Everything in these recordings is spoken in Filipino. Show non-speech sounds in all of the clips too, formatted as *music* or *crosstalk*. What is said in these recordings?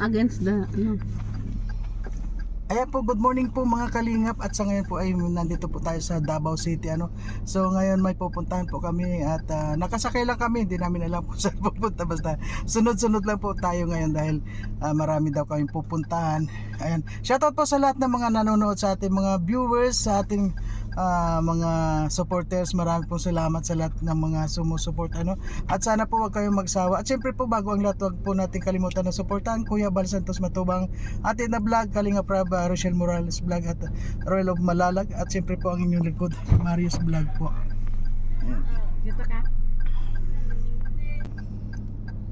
against the ano. Ayan po, good morning po mga kalingap at sa ngayon po ay nandito po tayo sa Davao City ano. So ngayon may pupuntahan po kami at ah, nakasakay lang kami, hindi namin alam *laughs* kung saan pupunta basta sunod-sunod lang po tayo ngayon dahil ah, marami daw kaming pupuntahan. Ayan, shoutout po sa lahat ng mga nanonood sa ating mga viewers, sa ating ah, mga supporters. Marami pong salamat sa lahat ng mga sumusuport ano. At sana po wag kayong magsawa. At syempre po bago ang lahat, wag po natin kalimutan na suportahan Kuya Bal Santos Matubang, atin na vlog, Kalinga Praba, Rochelle Morales vlog at Royal of Malalag at syempre po ang inyong likod, Marius vlog po. Dito ka.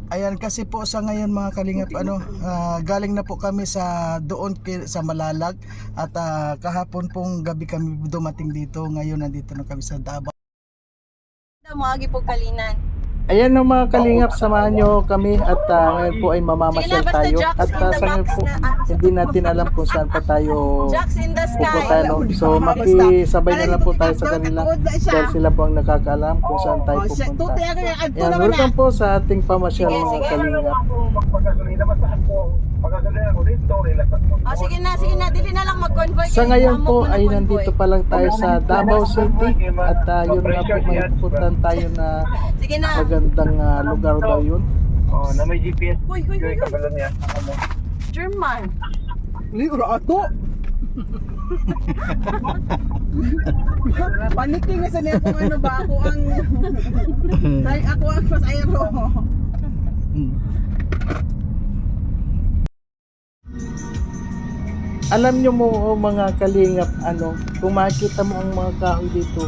Ayan kasi po sa ngayon mga kalingap ano ah, galing na po kami sa doon sa Malalag at ah, kahapon pong gabi kami dumating dito ngayon nandito na kami sa Davao. mo agi po kalinan. Ayan no mga kalingap samahan nyo kami at ah, ngayon po ay mamamasyal tayo. At the sa ngayon po ah. hindi natin alam kung saan pa tayo pupunta no? so makisabay na lang po tayo sa kanila dahil sila po ang nakakaalam kung saan tayo pupunta. Ayan, welcome po sa ating pamasyal Sige, mga sige. kalingap. Ah, sige na, sige na. Dili na lang mag-convoy. Sa ngayon po ay nandito pa lang tayo sa Davao City at uh, yun nga po may pupuntahan tayo na Sige na. magandang ah, lugar daw yun. Oh, na may GPS. Uy, uy, uy, Yung uy. niya. German. Liurato! *laughs* Paniking na sa niya kung ano ba ako ang *laughs* Dahil ako ang pasayro. Alam nyo mo oh, mga kalingap ano, kung makikita mo ang mga kahoy dito,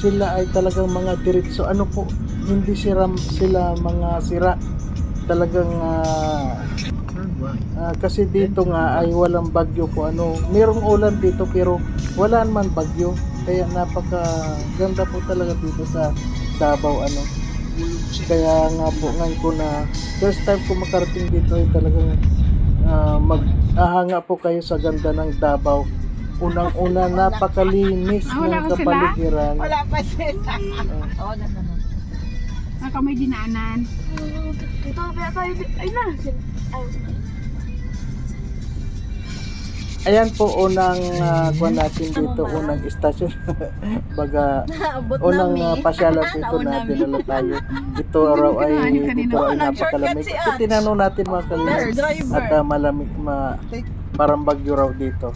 sila ay talagang mga diretso. Ano po, hindi sila, sila mga sira. Talagang ah, ah, kasi dito nga ay walang bagyo po ano. Merong ulan dito pero wala naman bagyo. Kaya napaka ganda po talaga dito sa Davao ano. Kaya nga po ngayon ko na first time ko makarating dito ay talagang ah, mag-ahanga po kayo sa ganda ng Davao. Unang-una napakalinis Ah, wala ng sila? kapaligiran. Wala pa siya. Oo, na, na. Ako may dinaanan. Ito, kaya tayo. Ay na. Ayan po unang uh, kuha natin dito, unang istasyon. *laughs* Baga Naabot unang *laughs* na uh, pasyalan dito na dinala tayo. *laughs* Ito raw ay ito ay napakalamig. Ito tinanong natin mga driver. at uh, malamig ma parang bagyo raw dito.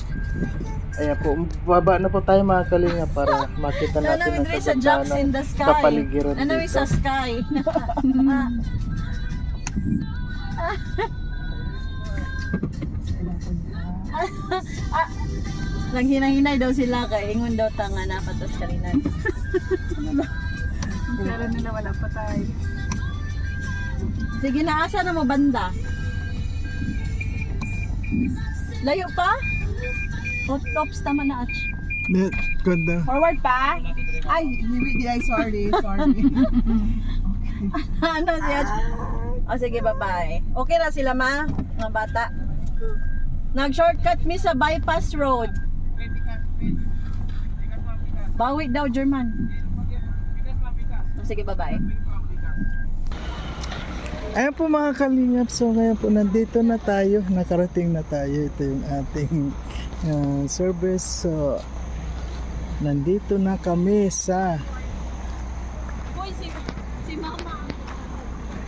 Ayan po, baba na po tayo mga kalinga para makita natin Nanawin ang kagandahan ng the sky. kapaligiran Nanawin dito. sa sky. *laughs* Naghinay-hinay daw sila kay ingon daw tanga na patos kalinan. *laughs* Pero nila wala pa tayo. Sige na, asa na mo banda? Layo pa? Hot tops tama na ach. Ganda. Forward pa? Ay, hindi ay sorry, sorry. *laughs* ano si ach? O sige, bye-bye. Okay na sila ma, mga bata. Nag-shortcut mi sa bypass road. Bawi daw, German. O, sige, bye-bye. Ayan po mga kalingap, so ngayon po nandito na tayo, nakarating na tayo. Ito yung ating uh, service. So, nandito na kami sa... Uy, si, si mama.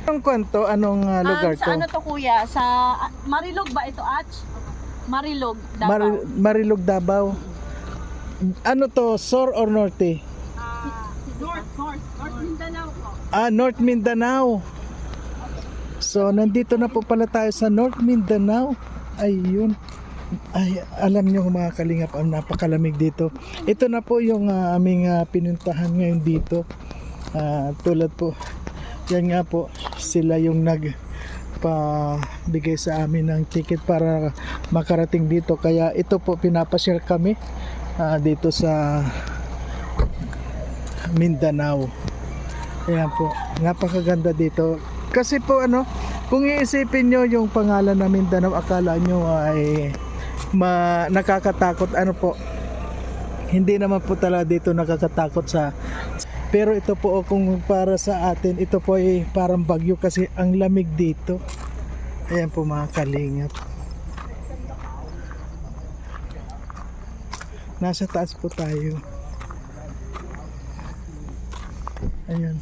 Anong kwento? Anong uh, lugar Um, sa to? ano to kuya? Sa Marilog ba ito, Ach? Marilog, Davao. Mar- Marilog Davao. Ano to? Sur or Norte? North, North, North Mindanao po. Ah, North Mindanao. So, nandito na po pala tayo sa North Mindanao. Ayun. Ay, alam nyo mga kalingap, ang napakalamig dito. Ito na po yung ah, aming ah, pinuntahan ngayon dito. Ah, tulad po, yan nga po, sila yung nag bigay sa amin ng ticket para makarating dito. Kaya ito po pinapashare kami ah, dito sa Mindanao. Ayan po, napakaganda dito. Kasi po ano, kung iisipin nyo yung pangalan na Mindanao, akala nyo ay ma nakakatakot. Ano po, hindi naman po talaga dito nakakatakot sa pero ito po kung para sa atin ito po ay parang bagyo kasi ang lamig dito Ayan po mga kalingap. Nasa taas po tayo. Ayan.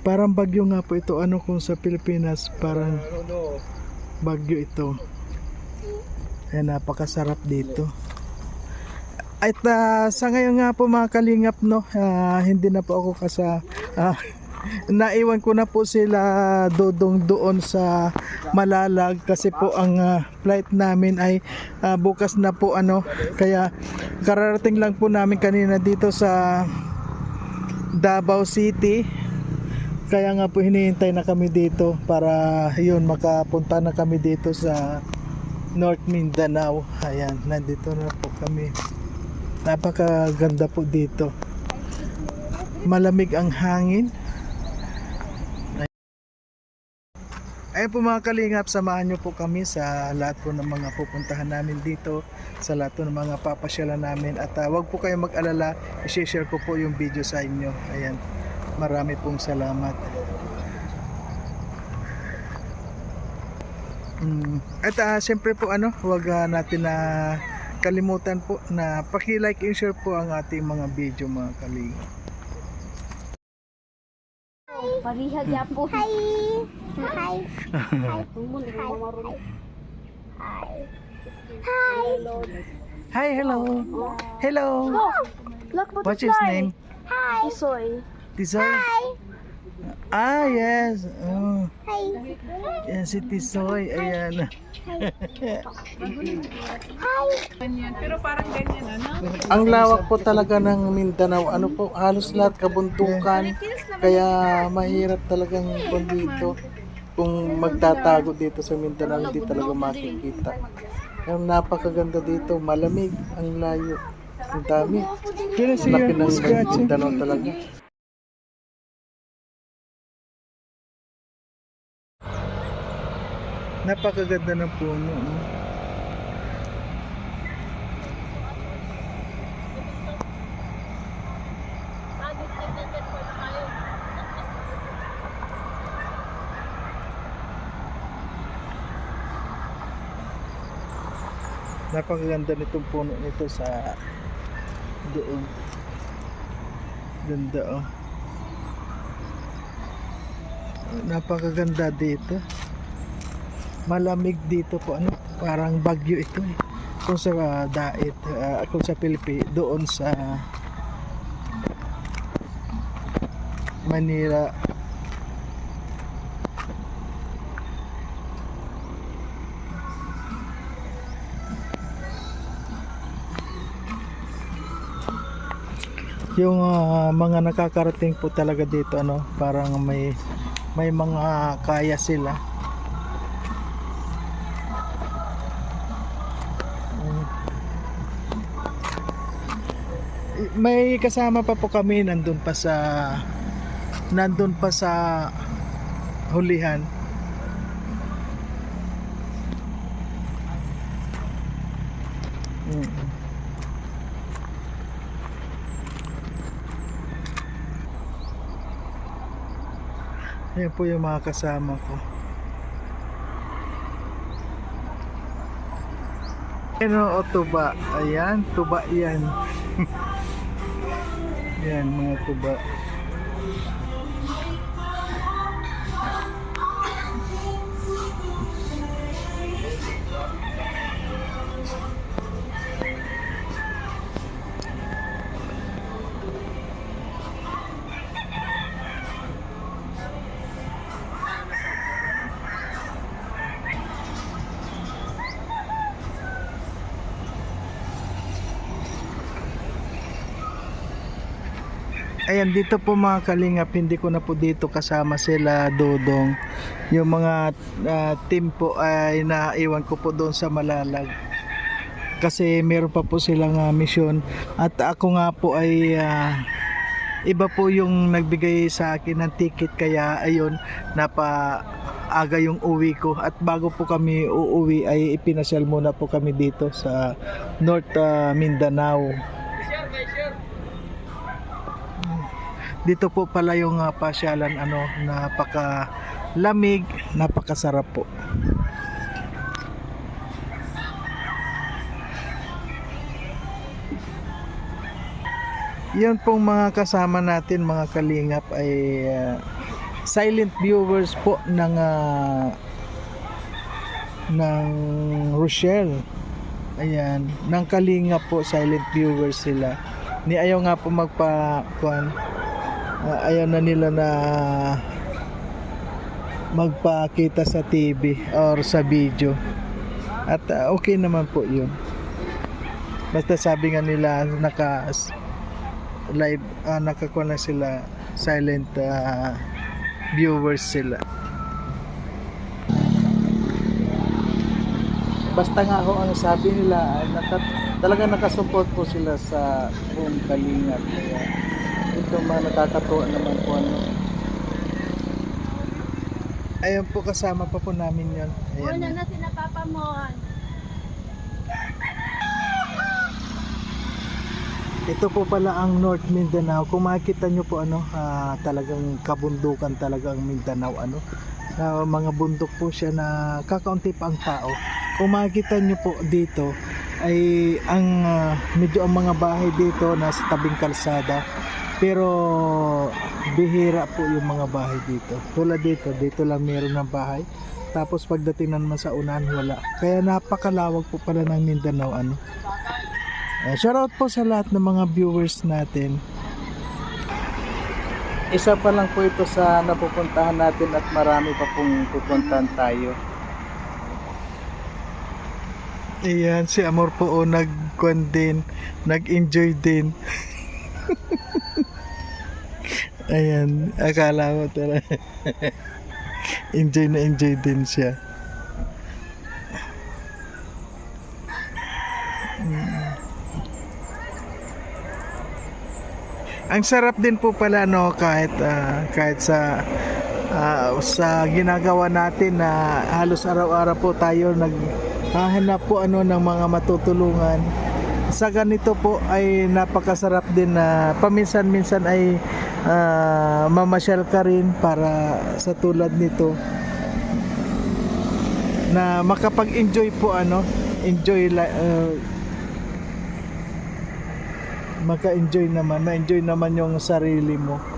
Parang bagyo nga po ito. Ano kung sa Pilipinas, parang bagyo ito. Ayan, napakasarap dito. At ah, sa ngayon nga po mga kalingap, no, ah, hindi na po ako kasa... ah, *laughs* naiwan ko na po sila dodong doon sa Malalag kasi po ang ah, flight namin ay ah, bukas na po ano. Kaya kararating lang po namin kanina dito sa Davao City. Kaya nga po hinihintay na kami dito para yun makapunta na kami dito sa North Mindanao. Ayan nandito na po kami napakaganda po dito malamig ang hangin Ayun po mga kalingap, samahan nyo po kami sa lahat po ng mga pupuntahan namin dito, sa lahat po ng mga papasyalan namin at uh, wag po kayong mag-alala, i-share ko po yung video sa inyo. Ayan, marami pong salamat. Mm. At uh, siyempre po ano, wag ah, natin na kalimutan po na paki-like and share po ang ating mga video mga kalingap. Parihag ya po. Hi. Hi. *laughs* Hi. Hi, hello. Hello. Look what What's his name? Hi. Isoy. Tisoy? Ah, yes. Oh. Hi. Yan si Tisoy. Ayan. Pero parang ganyan, ano? Ang lawak po talaga ng Mindanao. Ano po, halos lahat kabuntukan. Kaya mahirap talagang kung dito. Kung magtatago dito sa Mindanao, hindi talaga makikita. Kaya napakaganda dito. Malamig. Ang layo. Ang dami. Laki ng Mindanao talaga. Napakaganda ng puno. oh. Napakaganda nitong puno nito sa doon. Ganda oh. Napakaganda dito. Malamig dito po ano, parang bagyo ito eh. Kung sa ah, dait, ah, kung sa Pilipi, doon sa Manila. Yung ah, mga nakakarating po talaga dito ano? Parang may may mga kaya sila may kasama pa po kami nandun pa sa nandun pa sa hulihan Mm. Yan po yung mga kasama ko. Ano o tuba? Ayan, tuba yan. Yan, mga tuba. Ayan, dito po mga kalingap, hindi ko na po dito kasama sila Dodong. Yung mga ah, team po ay naiwan ko po doon sa Malalag. Kasi meron pa po silang ah, misyon. At ako nga po ay ah, iba po yung nagbigay sa akin ng ticket kaya ayun, napa aga yung uwi ko at bago po kami uuwi ay ipinasyal muna po kami dito sa North ah, Mindanao. Dito po pala yung uh, pasyalan ano napaka lamig, napakasarap po. Yan pong mga kasama natin mga kalingap ay ah, silent viewers po ng ah, ng Rochelle. Ayan, ng kalingap po silent viewers sila. Ni ayaw nga po magpa kuan. Ah, ayaw na nila na magpakita sa TV or sa video. At ah, okay naman po 'yun. Basta sabi nga nila naka live uh, nakakuha na sila silent ah, viewers sila. Basta nga ho ang sabi nila naka, talaga nakasupport po sila sa buong kalingap kaya ito mga nakakatuwa naman po ano. Ayun po kasama pa po namin yon. Ayan. Una na sila Papa Mon. Ito po pala ang North Mindanao. Kung makikita nyo po ano, ah, talagang kabundukan talaga ang Mindanao ano. Na mga bundok po siya na kakaunti pa ang tao. Kung makikita nyo po dito ay ang ah, medyo ang mga bahay dito nasa tabing kalsada. Pero bihira po yung mga bahay dito. Tulad dito, dito lang meron ng bahay. Tapos pagdating naman sa unahan wala. Kaya napakalawag po pala ng Mindanao ano. Uh, shoutout po sa lahat ng mga viewers natin. Isa pa lang po ito sa napupuntahan natin at marami pa pong pupuntahan tayo. Ayan, si Amor po o nag-kwan din, nag-enjoy din. *laughs* *laughs* Ayan, akala mo talaga. enjoy na enjoy din siya. Ang sarap din po pala no kahit ah, kahit sa ah, sa ginagawa natin na halos araw-araw po tayo naghahanap po ano ng mga matutulungan. Sa ganito po ay napakasarap din na paminsan-minsan ay ah, mamasyal ka rin para sa tulad nito na makapag-enjoy po ano, enjoy ah, maka-enjoy naman, ma-enjoy naman yung sarili mo.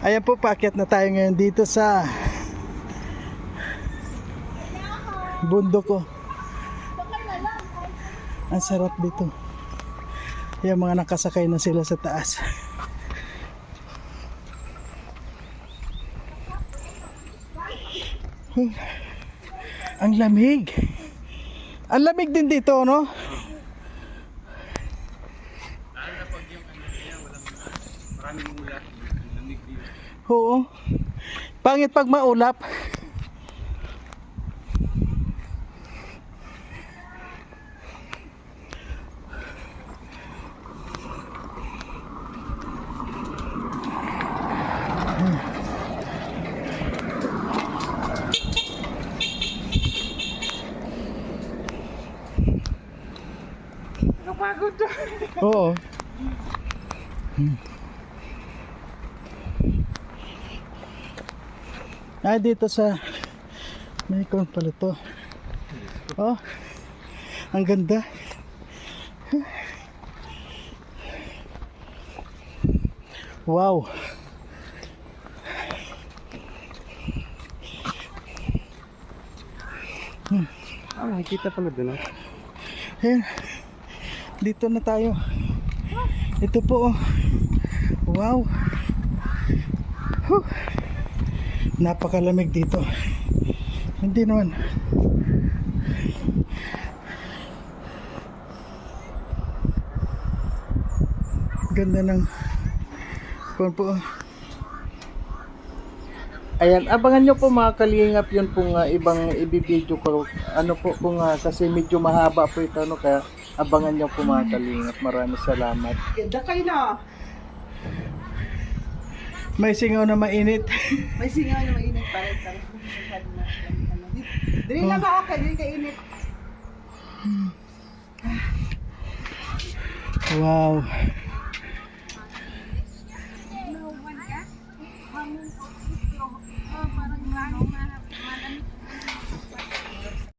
Ayan po, paakyat na tayo ngayon dito sa bundok ko. Ang sarap dito. Yung mga nakasakay na sila sa taas. Ang lamig. Ang lamig din dito, no? Oo. Pangit pag maulap. Oo. Hmm. Ah, dito sa may kon pala to. Oh. Ang ganda. Wow. Ah, nakikita pala doon. Ayan. Dito na tayo. Ito po. oh. Wow. Huh. Napakalamig dito. Hindi naman. Ganda ng kung po. Ayan, abangan nyo po mga kalingap yun pong uh, ibang ibibideo ko. Ano po kung ah, kasi medyo mahaba po ito no kaya abangan nyo po mga kalingap. Maraming salamat. Ganda kayo na. May singaw na mainit. May singaw na mainit pa rin. Dili na ba okay? Dili ka init. Wow.